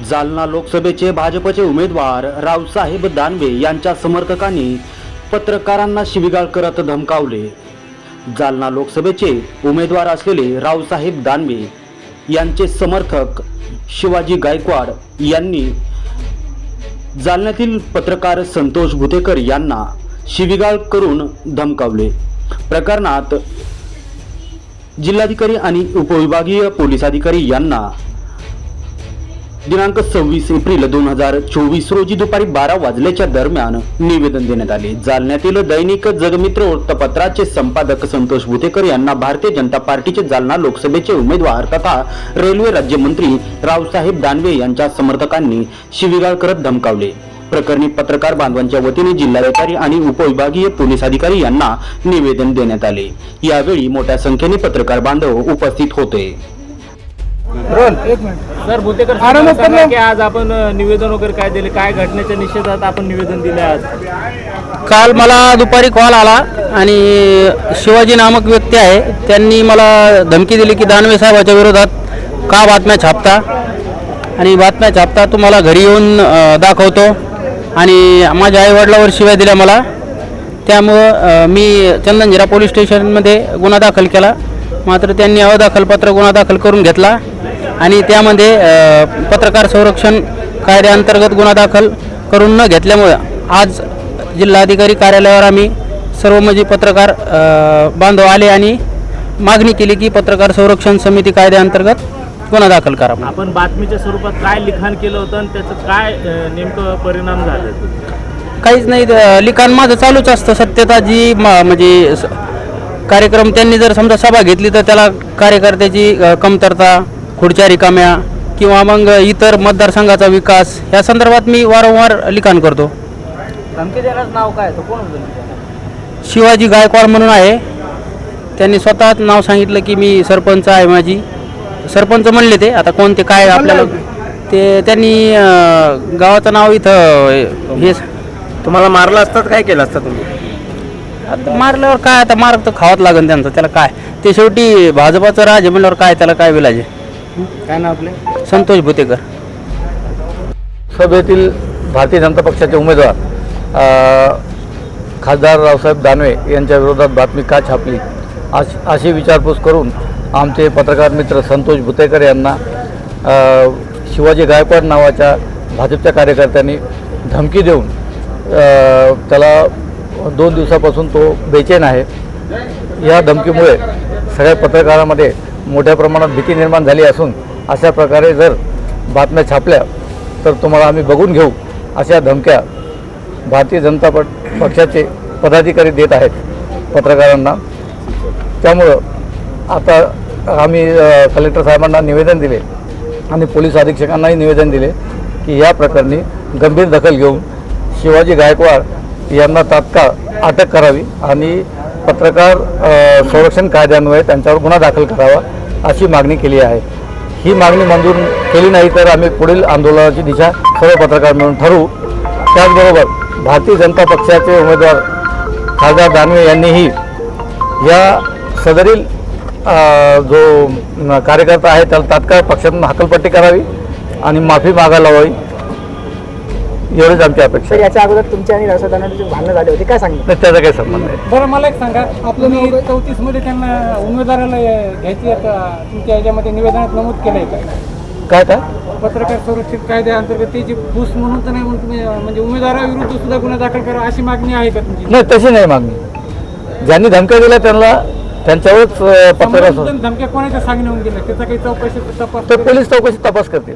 जालना लोकसभेचे भाजपचे उमेदवार रावसाहेब दानवे यांच्या समर्थकांनी पत्रकारांना शिवीगाळ करत धमकावले. जालना लोकसभेचे उमेदवार असलेले रावसाहेब दानवे यांचे समर्थक शिवाजी गायकवाड यांनी जालन्यातील पत्रकार संतोष भुतेकर यांना शिवीगाळ करून धमकावले. प्रकरणात जिल्हाधिकारी आणि उपविभागीय पोलीस अधिकारी यांना दिनांक सव्वीस एप्रिल दोन हजार चोवीस रोजी दुपारी बारा वाजल्याच्या दरम्यान निवेदन देण्यात आले. जालन्यातील दैनिक जगमित्र वृत्तपत्राचे संपादक संतोष भुतेकर यांना भारतीय जनता पार्टीचे जालना लोकसभेचे उमेदवार तथा रेल्वे राज्यमंत्री रावसाहेब दानवे यांच्या समर्थकांनी शिवीगाळ करत धमकावले. प्रकरणी पत्रकार बांधवांच्या वतीने जिल्हाधिकारी आणि उपविभागीय पोलीस अधिकारी यांना निवेदन देण्यात आले. यावेळी मोठ्या संख्येने पत्रकार बांधव उपस्थित होते. सर भुतेकर. की आज आपण अ, निवेदन वगैरे काय दिले काय घटनेच्या निषेधात आपण निवेदन दिले आज? काल मला दुपारी कॉल आला आणि शिवाजी नामक व्यक्ती आहे. त्यांनी मला धमकी दिली की दानवे साहेबाच्या विरोधात का बातम्या छापता? आणि बातम्या छापता तुम्हाला घरी येऊन अ, दाखवतो. आणि माझ्या आईवडिलावर शिव्या दिल्या मला. त्यामुळं अ, मी चंदनजिरा पोलीस स्टेशनमध्ये गुन्हा दाखल केला. मात्र त्यांनी अदाखलपत्र गुन्हा दाखल करून घेतला. आणि त्यामध्ये पत्रकार संरक्षण कायद्याअंतर्गत गुन्हा दाखल करून न घेतल्यामुळं आज जिल्हाधिकारी कार्यालयावर आम्ही सर्व म्हणजे पत्रकार बांधव आले आणि मागणी केली की पत्रकार संरक्षण समिती कायद्याअंतर्गत गुन्हा दाखल करा. आपण बातमीच्या स्वरूपात काय लिखाण केलं होतं आणि त्याचं काय नेमकं परिणाम झाले काहीच नाही लिखाण माझं चालूच असतं सत्यता जी म्हणजे कार्यक्रम त्यांनी जर समजा सभा घेतली तर त्याला कार्यकर्त्याची कमतरता खुर्च्या रिकाम्या किंवा मग इतर मतदारसंघाचा विकास या संदर्भात मी वारंवार लिखाण करतो. धमकी देण्याचं नाव काय? तो कोण शिवाजी गायकवाड म्हणून आहे. त्यांनी स्वतःच नाव सांगितलं की मी सरपंच आहे माझी. सरपंच म्हणले ते. आता कोणते काय आपल्याला ते त्यांनी अं, गावाचं नाव इथं हे तुम्हाला मारलं असतात काय केलं असतं तुम्ही? आता मारल्यावर काय? आता मार तर खावाच लागेल त्यांचं. त्याला काय? ते शेवटी भाजपाचं राज आहे म्हणल्यावर काय? त्याला काय विलाज आहे? काय नाव आपले? संतोष भुतेकर. सभेतील भारतीय जनता पक्षाचे उमेदवार खासदार रावसाहेब दानवे यांच्या विरोधात बातमी का छापली? अश अशी विचारपूस करून आमचे पत्रकार मित्र संतोष भुतेकर यांना शिवाजी गायकवाड नावाच्या भाजपच्या कार्यकर्त्यांनी धमकी देऊन त्याला दोन दिवसापासून तो बेचैन आहे. या धमकीमुळे सगळ्या पत्रकारामध्ये मोठ्या प्रमाणात भीती निर्माण झाली असून अशा प्रकारे जर बातम्या छापल्या तर तुम्हाला आम्ही बघून घेऊ अशा धमक्या भारतीय जनता पट पक्षाचे पदाधिकारी देत आहेत पत्रकारांना. त्यामुळं आता आम्ही कलेक्टर साहेबांना निवेदन दिले आणि पोलीस अधीक्षकांनाही निवेदन दिले की या प्रकरणी गंभीर दखल घेऊन शिवाजी गायकवाड यांना तात्काळ अटक करावी आणि पत्रकार संरक्षण कायद्यान्वये त्यांच्यावर गुन्हा दाखल करावा अशी मागणी केली आहे. ही मागणी मंजूर केली नाही तर आम्ही पुढील आंदोलनाची दिशा सर्व पत्रकार मिळून ठरवू. त्याचबरोबर भारतीय जनता पक्षाचे उमेदवार खासदार दानवे यांनीही या सदरील जो कार्यकर्ता आहे त्याला तात्काळ पक्षातून हकलपट्टी करावी आणि माफी मागायला हवी. एवढीच आमची अपेक्षा आहे. याच्या अगोदर तुमच्या आणि राष्ट्रदानाची भांडणं झाली होती काय सांगितलं? नाही, त्याचा काही संबंध नाही. बरं मला एक सांगा. आपलं मी चौतीसमध्ये त्यांना उमेदवाराला घ्यायची आता तुमच्या ह्याच्यामध्ये निवेदनात नमूद केलंय का? काय काय? पत्रकार संरक्षण कायद्याअंतर्गत त्याची फूस म्हणून तर नाही म्हणून तुम्ही अं, म्हणजे उमेदवाराविरुद्ध सुद्धा गुन्हा दाखल करा अशी मागणी आहे का तुमची? नाही तशी नाही मागणी. ज्यांनी धमक्या दिल्या त्यांना त्यांच्यावरच अ, पत्रकार धमक्या कोणाच्या सांगण्याहून दिल्या त्याचा काही चौकशी तपास तर पोलीस चौकशी तपास करतील.